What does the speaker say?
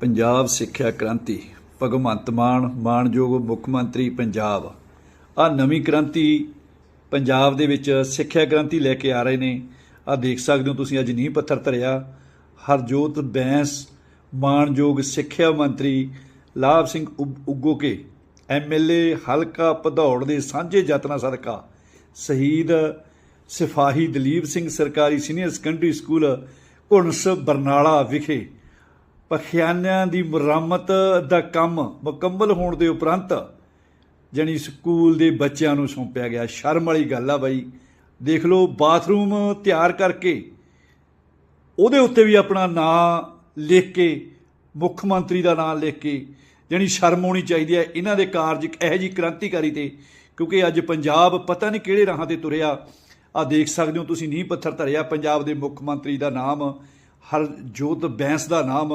ਪੰਜਾਬ ਸਿੱਖਿਆ ਕ੍ਰਾਂਤੀ, ਭਗਵੰਤ ਮਾਨ, ਮਾਨਯੋਗ ਮੁੱਖ ਮੰਤਰੀ ਪੰਜਾਬ। ਆ ਨਵੀਂ ਕ੍ਰਾਂਤੀ ਪੰਜਾਬ ਦੇ ਵਿੱਚ ਸਿੱਖਿਆ ਕ੍ਰਾਂਤੀ ਲੈ ਕੇ ਆ ਰਹੇ ਨੇ। ਆ ਦੇਖ ਸਕਦੇ ਹੋ ਤੁਸੀਂ, ਅੱਜ ਨੀਂਹ ਪੱਥਰ ਧਰਿਆ। ਹਰਜੋਤ ਬੈਂਸ, ਮਾਨਯੋਗ ਸਿੱਖਿਆ ਮੰਤਰੀ ਲਾਭ ਸਿੰਘ ਉਗ- ਉਗੋਕੇ ਐਮਐਲਏ ਹਲਕਾ ਭਦੌੜ ਦੇ ਸਾਂਝੇ ਯਤਨਾਂ ਸਦਕਾ, ਸ਼ਹੀਦ ਸਿਫਾਹੀ ਦਲੀਪ ਸਿੰਘ ਸਰਕਾਰੀ senior secondary school Ghunas Barnala ਵਿਖੇ ਪਖਿਆਨਿਆਂ ਦੀ ਮੁਰੰਮਤ ਦਾ ਕੰਮ ਮੁਕੰਮਲ ਹੋਣ ਦੇ ਉਪਰੰਤ ਜਣੀ ਸਕੂਲ ਦੇ ਬੱਚਿਆਂ ਨੂੰ ਸੌਂਪਿਆ ਗਿਆ। ਸ਼ਰਮ ਵਾਲੀ ਗੱਲ ਆ ਬਾਈ। ਦੇਖ ਲਓ, ਬਾਥਰੂਮ ਤਿਆਰ ਕਰਕੇ ਉਹਦੇ ਉੱਤੇ ਵੀ ਆਪਣਾ ਨਾਂ ਲਿਖ ਕੇ, ਮੁੱਖ ਮੰਤਰੀ ਦਾ ਨਾਂ ਲਿਖ ਕੇ ਜਾਣੀ ਸ਼ਰਮ ਹੋਣੀ ਚਾਹੀਦੀ ਹੈ ਇਹਨਾਂ ਦੇ ਕਾਰਜ ਇੱਕ ਇਹੋ ਜਿਹੀ ਕ੍ਰਾਂਤੀਕਾਰੀ ਤੇ, ਕਿਉਂਕਿ ਅੱਜ ਪੰਜਾਬ ਪਤਾ ਨਹੀਂ ਕਿਹੜੇ ਰਾਹਾਂ ਤੇ ਤੁਰਿਆ। ਆ ਦੇਖ ਸਕਦੇ ਹੋ ਤੁਸੀਂ, ਨੀਂਹ ਪੱਥਰ ਧਰਿਆ ਪੰਜਾਬ ਦੇ ਮੁੱਖ ਮੰਤਰੀ ਦਾ ਨਾਮ, ਹਰਜੋਤ ਬੈਂਸ ਦਾ ਨਾਮ।